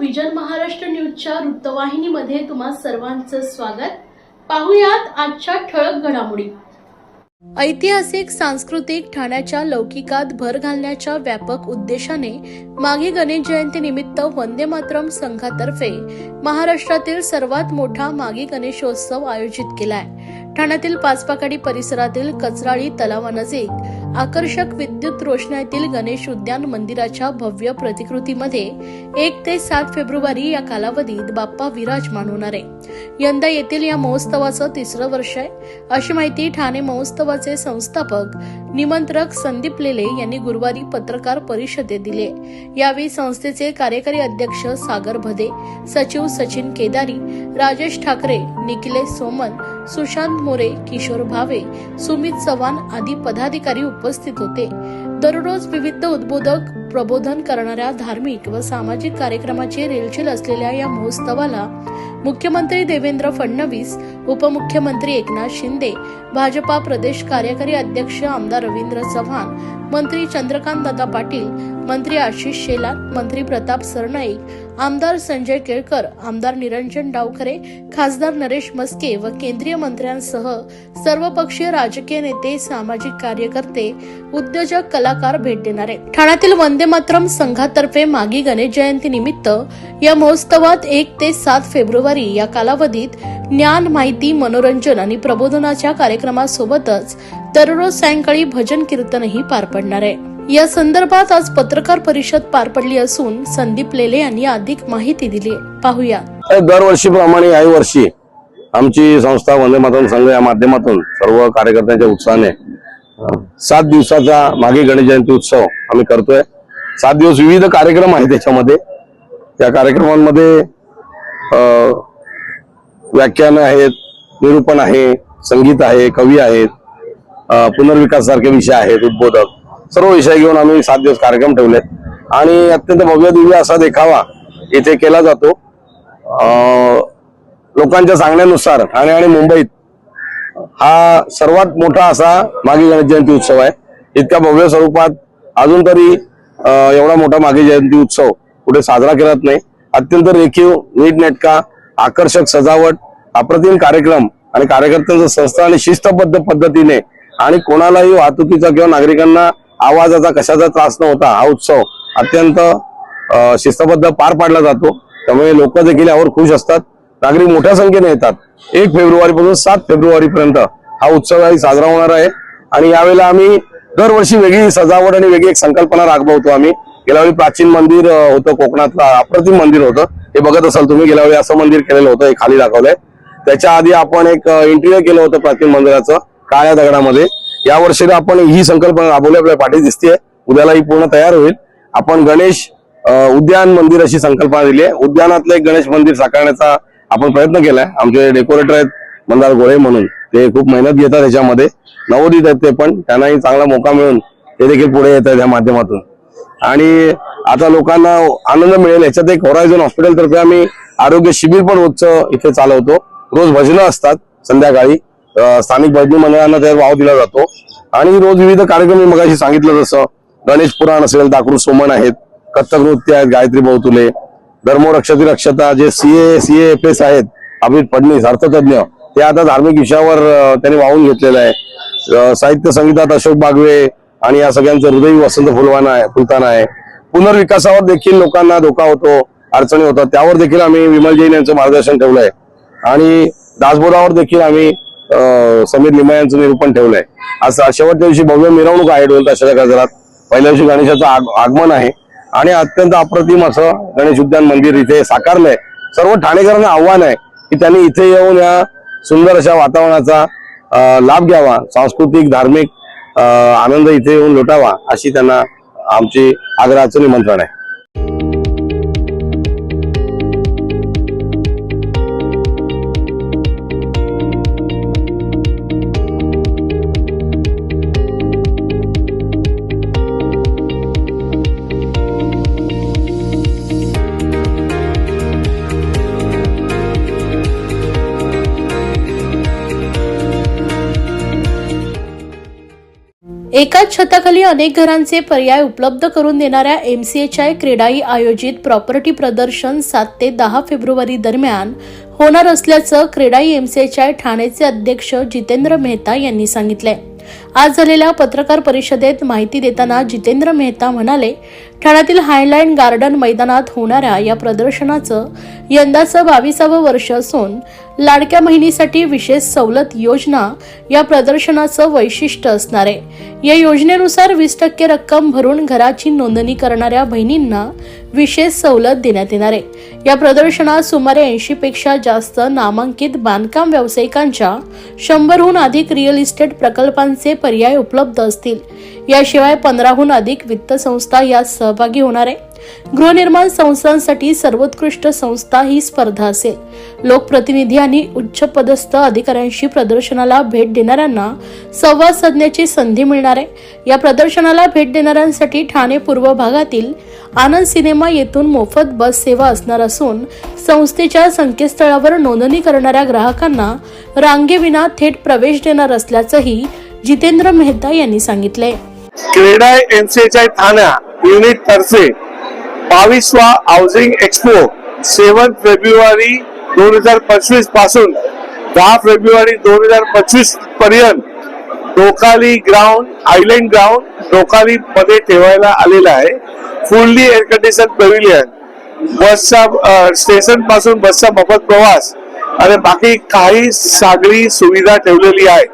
Vision Maharashtra न्यूजच्या वृत्तवाहिनीमध्ये तुम्हा सर्वांचं स्वागत. पाहुयात आजच्या ठळक घडामोडी. ऐतिहासिक सांस्कृतिक ठाण्याच्या लौकिकात भर घालण्याच्या व्यापक उद्देशाने मागे गणेश जयंती निमित्त वंदे मातरम संघातर्फे महाराष्ट्रातील सर्वात मोठा मागे गणेशोत्सव आयोजित केलाय. ठाण्यातील पाचपाकाडी परिसरातील कचराळी तलावानजीक आकर्षक विद्युत रोषणातील गणेश उद्यान मंदिराच्या भव्य प्रतिकृतीमध्ये एक ते सात फेब्रुवारी या कालावधीत बाप्पा विराजमान होणार आहे यंदा येथील या महोत्सवाचं तिसरं वर्ष आहे. अशी माहिती ठाणे महोत्सवाचे संस्थापक निमंत्रक संदीप लेले यांनी गुरुवारी पत्रकार परिषदेत दिले. यावेळी संस्थेचे कार्यकारी अध्यक्ष सागर भदे सचिव सचिन केदारी राजेश ठाकरे निखिलेश सोमन सुशांत मोरे किशोर भावे सुमित चव्हाण आदी पदाधिकारी उपस्थित होते. दररोज विविध उद्बोधक प्रबोधन करणाऱ्या धार्मिक व सामाजिक कार्यक्रमाची रेलचेल असलेल्या या महोत्सवाला मुख्यमंत्री देवेंद्र फडणवीस उपमुख्यमंत्री एकनाथ शिंदे भाजपा प्रदेश कार्यकारी अध्यक्ष आमदार रवींद्र चव्हाण मंत्री चंद्रकांत दादा पाटील मंत्री आशिष शेलार मंत्री प्रताप सरनाईक आमदार संजय केळकर आमदार निरंजन डावखरे खासदार नरेश मस्के व केंद्रीय मंत्र्यांसह सर्वपक्षीय राजकीय नेते सामाजिक कार्यकर्ते उद्योजक कलाकार भेट देणार आहेत. ठाण्यातील वंदे मातरम संघातर्फे मागी गणेश जयंती निमित्त या महोत्सवात एक ते सात फेब्रुवारी या कालावधीत ज्ञान माहिती मनोरंजन आणि प्रबोधनाच्या कार्यक्रमासोबतच दररोज सायंकाळी भजन कीर्तनही पार पडणार आहे. या संदर्भात आज पत्रकार परिषद पार पडली असून संदीप लेले यांनी अधिक माहिती दिली. पाहूया. दरवर्षीप्रमाणे याही वर्षी आमची संस्था वंदे मातरम संघ या माध्यमातून सर्व कार्यकर्त्यांच्या उत्साहाने सात दिवसाचा मागे गणेश जयंती उत्सव आम्ही करतोय. सात दिवस विविध कार्यक्रम आहेत त्याच्यामध्ये. त्या कार्यक्रमांमध्ये व्याख्यान आहेत निरूपण आहे संगीत आहे कवी आहेत पुनर्विकास सारखे विषय आहेत उद्बोधक. सर्व विषय घेऊन आम्ही सात दिवस कार्यक्रम ठेवलेत. आणि अत्यंत भव्य दिव्य असा देखावा इथे केला जातो. लोकांच्या सांगण्यानुसार ठाणे आणि मुंबईत हा सर्वात मोठा असा मागे गणेश जयंती उत्सव आहे. इतक्या भव्य स्वरूपात अजून तरी एवढा मोठा मागे जयंती उत्सव कुठे साजरा करत नाही. अत्यंत रेखीव नीटनेटका आकर्षक सजावट अप्रतिम कार्यक्रम आणि कार्यकर्त्यांचं संस्था आणि शिस्तबद्ध पद्धतीने आणि कोणालाही वाहतुकीचा किंवा नागरिकांना आवाजाचा कशाचा त्रास न होता हा उत्सव अत्यंत शिस्तबद्ध पार पाडला जातो. त्यामुळे लोक देखील यावर खुश असतात. नागरिक मोठ्या संख्येने येतात. एक फेब्रुवारी पासून सात फेब्रुवारी पर्यंत हा उत्सव साजरा होणार आहे. आणि यावेळेला आम्ही दरवर्षी वेगळी सजावट आणि वेगळी एक संकल्पना राबवतो आम्ही. गेल्या वेळी प्राचीन मंदिर होतं कोकणातलं अप्रतिम मंदिर होतं. हे बघत असाल तुम्ही गेल्या वेळी असं मंदिर केलेलं होतं हे खाली दाखवलंय. त्याच्या आधी आपण एक इंटिरियर केलं होतं प्राचीन मंदिराचं काळ्या दगडामध्ये. या वर्षी आपण ही संकल्पना राबवली आपल्या पाठी दिसते उद्याला ही पूर्ण तयार होईल. आपण गणेश उद्यान मंदिर अशी संकल्पना दिली आहे उद्यानातलं एक गणेश मंदिर साकारण्याचा आपण प्रयत्न केलाय. आमचे डेकोरेटर आहेत मंदार गोळे म्हणून. ते खूप मेहनत घेतात याच्यामध्ये. नवोदित आहेत ते पण. त्यांनाही चांगला मोका मिळून ते देखील पुढे येत आहेत या माध्यमातून. आणि आता लोकांना आनंद मिळेल. याच्यात एक होरायझन हॉस्पिटल तर्फे आम्ही आरोग्य शिबिर पण रोजचं इथे चालवतो. रोज भजनं असतात संध्याकाळी. स्थानिक भजनी मंडळांना त्यावर वाव दिला जातो. आणि रोज विविध कार्यक्रम मी मगाशी सांगितलं जसं गणेश पुराण असेल दाखरू सोमण आहेत कथक नृत्य आहेत गायत्री बहुतुले धर्मोरक्षती रक्षता जे सीए सीए एफ एस आहेत अमित फडणीस अर्थतज्ञ ते आता धार्मिक विषयावर त्यांनी वाहून घेतलेलं आहे. साहित्य संगीतात अशोक बागवे आणि या सगळ्यांचं हृदयी वसंत फुलवाना आहे फुलताना आहे. पुनर्विकासावर देखील लोकांना धोका होतो अडचणी होतात. त्यावर देखील आम्ही विमल जैन यांचं मार्गदर्शन ठेवलंय. आणि दासबोधावर देखील आम्ही समीर लिमा यांचं निरूपण ठेवलंय. आज शेवटच्या दिवशी भव्य मिरवणूक आहे डोल ताशाच्या गजरात पहिल्या दिवशी गणेशाचं आग- आगमन आहे. आणि अत्यंत अप्रतिम असं गणेश उद्यान मंदिर इथे साकारलंय. सर्व ठाणेकरांना आव्हान आहे की त्यांनी इथे येऊन या सुंदर अशा वातावरणाचा लाभ घ्यावा सांस्कृतिक धार्मिक आनंद इथे येऊन लुटावा अशी त्यांना आमची आग्रहाचं निमंत्रण आहे. एकाच छताखाली अनेक घरांचे पर्याय उपलब्ध करून देणाऱ्या M C H I CREDAI आयोजित प्रॉपर्टी प्रदर्शन सात ते दहा फेब्रुवारी दरम्यान होणार असल्याचं CREDAI M C H I ठाणेचे अध्यक्ष जितेंद्र मेहता यांनी सांगितलंय. आज झालेल्या पत्रकार परिषदेत माहिती देताना जितेंद्र मेहता म्हणाले ठाण्यातील हायलाईन गार्डन मैदानात होणाऱ्या या प्रदर्शनाचं यंदाचं बावीसावं वर्ष असून लाडक्या महिनीसाठी विशेष सवलत योजना या प्रदर्शनाचं वैशिष्ट्य असणार आहे. या योजनेनुसार वीस टक्के रक्कम भरून घराची नोंदणी करणाऱ्या बहिणींना विशेष सवलत देण्यात येणार आहे. या प्रदर्शनात सुमारे ऐंशी पेक्षा जास्त नामांकित बांधकाम व्यावसायिकांच्या शंभरहून अधिक रिअल इस्टेट प्रकल्पांचे पर्याय उपलब्ध असतील. याशिवाय पंधराहून अधिक वित्त संस्था यात सहभागी होणार आहे. गृहनिर्माण संस्थांसाठी सर्वोत्कृष्ट संस्था ही स्पर्धा असेल. लोकप्रतिनिधी आणि उच्च पदस्थ अधिकाऱ्यांशी प्रदर्शनाला भेट देणाऱ्यांना संवाद साधण्याची संधी मिळणार आहे. या प्रदर्शनाला भेट देणाऱ्यांसाठी ठाणे पूर्व भागातील आनंद सिनेमा येथून मोफत बस सेवा असणार असून संस्थेच्या संकेतस्थळावर नोंदणी करणाऱ्या ग्राहकांना रांगेविना थेट प्रवेश देणार असल्याचंही जितेंद्र मेहता यांनी सांगितले क्रेडाय एनसीएचआय ठाणा युनिट तर्फे बावीसवा हाऊसिंग एक्सपो सेवन फेब्रुवारी दोन हजार पंचवीसपासून दहा फेब्रुवारी दोन हजार पंचवीसपर्यंत Dhokali ground island ground Dhokali मध्ये ठेवायला आलेला आहे. फुल्ली एअर कंडिशन पेव्हिलियन बसचा स्टेशनपासून बसचा मोफत प्रवास आणि बाकी काही सागरी सुविधा ठेवलेली आहे.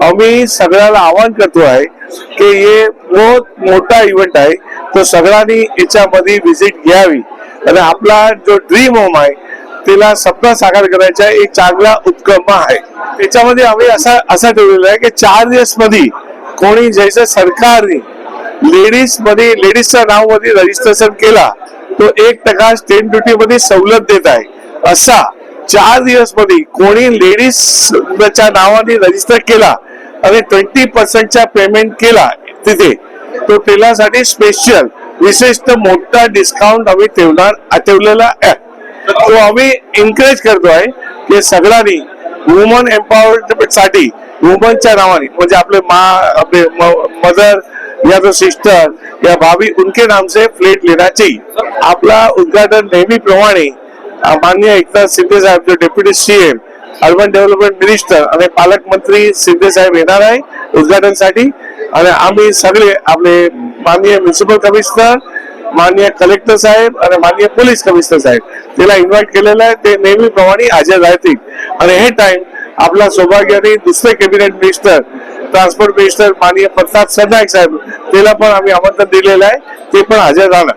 आम्ही सगळ्याला आवाहन करतो आहे की हे बहुत मोठा इव्हेंट आहे. तो सगळ्यांनी याच्यामध्ये व्हिजिट घ्यावी. आणि आपला जो ड्रीम होम आहे तिला सपना साकार करायचा एक चांगला उत्कम आहे. त्याच्यामध्ये आम्ही असा असा ठेवलेला आहे की चार दिवसमध्ये कोणी जैसे सरकारने लेडीजमध्ये लेडीजच्या नावमध्ये रजिस्ट्रेशन केला तो एक टक्का स्टेट ड्युटी मध्ये सवलत देत आहे. असा चार दिवसमध्ये कोणी लेडीजच्या नावाने रजिस्टर केला आणि ट्वेंटी पर्सेंटचा पेमेंट केला तिथे. तो तेलासाठी स्पेशल विशेषतः मोठा डिस्काउंट आम्ही ठेवणार ठेवलेला आहे. तो आम्ही एनकरेज करतो आहे की सगळ्यांनी वुमन एम्पॉवरमेंटसाठी वुमनच्या नावाने म्हणजे आपले मा आपले मदर या जो सिस्टर या भाभी उनके नाम से फ्लेट लेना चाहिए आपला उद्घाटन नेहमीप्रमाणे माननीय एकनाथ शिंदे साहेब जो deputy CM urban development minister आणि पालकमंत्री शिंदे साहेब येणार आहे उद्घाटनसाठी. आणि आम्ही सगळे आपले माननीय म्युन्सिपल कमिशनर माननीय कलेक्टर साहेब आणि माननीय पोलीस कमिशनर साहेब त्याला इन्व्हाइट केलेलं आहे ते नेहमीप्रमाणे हजर राहतील. आणि हे टाइम आपला सौभाग्याने दुसरे कॅबिनेट मिनिस्टर ट्रान्सपोर्ट मिनिस्टर माननीय प्रताप सरनाईक साहेब त्याला पण आम्ही आमंत्रण दिलेलं आहे ते पण हजर राहणार.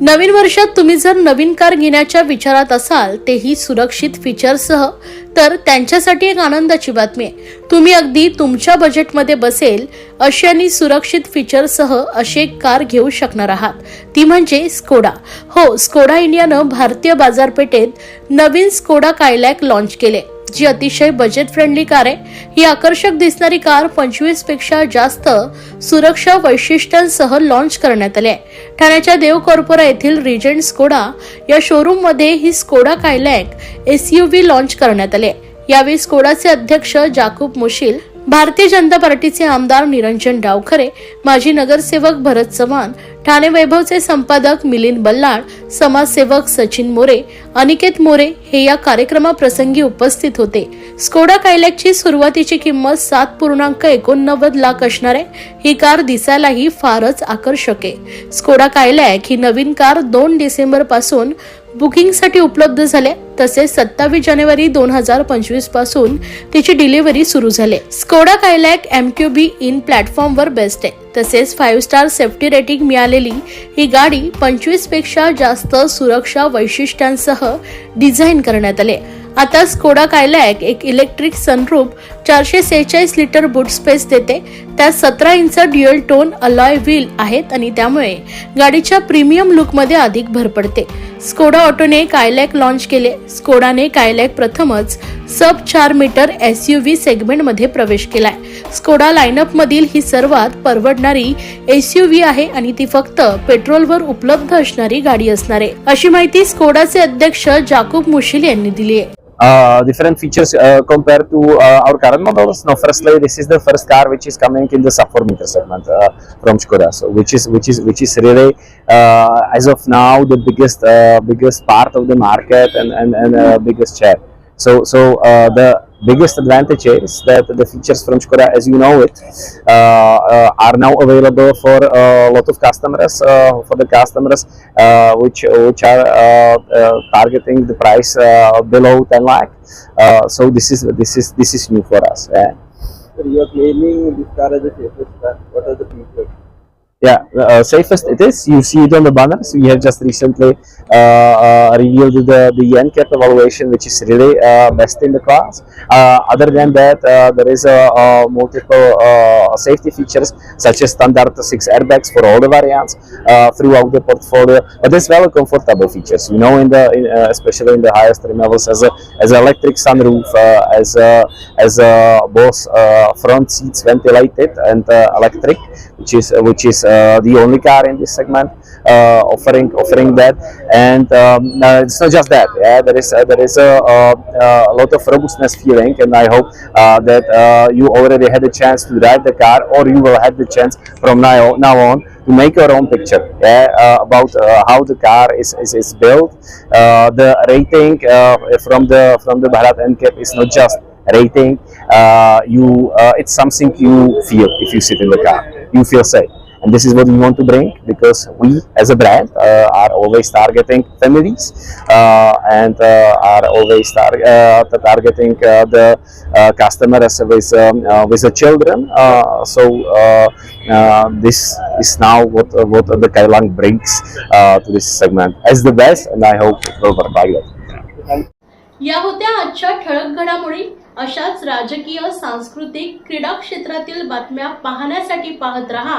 नवीन वर्षात तुम्ही जर नवीन कार घेण्याच्या विचारात असाल तेही सुरक्षित फीचरसह तर त्यांच्यासाठी एक आनंदाची बातमी आहे. तुम्ही अगदी तुमच्या बजेटमध्ये बसेल अशी आणि सुरक्षित फीचरसह अशी एक कार घेऊ शकणार आहात. ती म्हणजे स्कोडा हो स्कोडा इंडियानं भारतीय बाजारपेठेत नवीन स्कोडा कायलॅक लॉन्च केले. जी अतिशय बजेट फ्रेंडली कार आहे. ही आकर्षक दिसणारी कार पंचवीसपेक्षा जास्त सुरक्षा वैशिष्ट्यांसह लॉन्च करण्यात आली आहे. ठाण्याच्या देव कॉर्पोरा येथील रिजंट स्कोडा या शोरूममध्ये ही स्कोडा कायलॅक एसयूव्ही लॉन्च करण्यात आले यावेळी स्कोडाचे अध्यक्ष जाकूब मुशील भारतीय जनता पार्टीचे आमदार निरंजन डावखरे माजी नगरसेवक भरत चव्हाण ठाणे वैभवचे संपादक मिलिंद बल्लाळ समाजसेवक सचिन मोरे अनिकेत मोरे हे या कार्यक्रमाप्रसंगी उपस्थित होते. स्कोडा कायलॅकची सुरुवातीची किंमत सात पूर्णांक एकोणनव्वद लाख असणार आहे ही कार दिसायलाही फारच आकर्षक आहे. स्कोडा कायलॅक ही नवीन कार दोन डिसेंबरपासून बुकिंगसाठी उपलब्ध झाले तसेच सत्तावीस जानेवारी दोन हजार पंचवीसपासून तिची डिलिव्हरी सुरू झाली. Skoda Kylaq M Q B in प्लॅटफॉर्मवर बेस्ट आहे. तसेच फाईव्ह स्टार सेफ्टी रेटिंग मिळालेली ही गाडी पंचवीसपेक्षा जास्त सुरक्षा वैशिष्ट्यांसह डिझाईन करण्यात आले. आता स्कोडा कायलॅक एक इलेक्ट्रिक सनरूप चारशे सेहेचाळीस लिटर बूट स्पेस देते. त्यात सतरा inch dual tone alloy wheel आहेत आणि त्यामुळे गाडीच्या प्रीमियम लुकमध्ये अधिक भर पडते. स्कोडा ऑटोने कायलॅक लॉन्च केले. स्कोडाने कायलॅक प्रथमच सब चार मीटर एस यू व्ही सेगमेंटमध्ये प्रवेश केलाय. स्कोडा लाईनअपमधील ही सर्वात परवडणारी एस यू व्ही आहे आणि ती फक्त पेट्रोलवर उपलब्ध असणारी गाडी असणार आहे. अशी माहिती स्कोडाचे अध्यक्ष जाकूब मुशील यांनी दिली आहे. Uh, different features uh, compared to uh, our current models. Now, firstly, this is the first car which is coming in the sub 4 meter segment uh, from Skoda, so which is which is which is really uh, as of now the biggest uh, biggest part of the market and and, and uh, biggest share. So so uh, the biggest advantage is that the features from Skoda, as you know it, uh, uh, are now available for a lot of customers. Uh, for the customers uh, which which are uh, uh, targeting the price uh, below 10 lakh. Uh, so this is this is this is new for us. Yeah. Sir, you are claiming this car as a safest car. What are the features? Yeah, uh, safest it is. You see it on the banners. We have just recently uh, uh, revealed the the NCAP evaluation, which is really uh, best in the class. Uh, other than that, uh, there is a, multiple uh, safety features such as standard six airbags for all the variants uh, throughout the portfolio. But it's very comfortable features. You know, in the in, uh, especially in the highest trim levels, as a as electric sunroof, uh, as a, as a both uh, front seats ventilated and uh, electric, which is which is the only car in this segment uh, offering offering that. And um, uh, it's not just that. Yeah, there is uh, there is a, a, lot of robustness feeling, and I hope uh, that uh, you already had a chance to drive the car, or you will have the chance from now now on to make your own picture yeah, uh, about uh, how the car is is, is built. Uh, the rating uh, from the from the Bharat NCAP is not just rating. Uh, you uh, it's something you feel if you sit in the car. You feel safe. And this is what we want to bring because we, as a brand, uh, are always targeting families uh, and uh, are always tar- uh, targeting uh, the uh, customers with um, uh, with the children. Uh, so uh, uh, this is now what uh, what the Kailang brings uh, to this segment as the best, and I hope it will work like that. या होत्या आजच्या ठळक घडामोडी अशाच राजकीय सांस्कृतिक क्रीडा क्षेत्रातील बातम्या पाहण्यासाठी पाहत रहा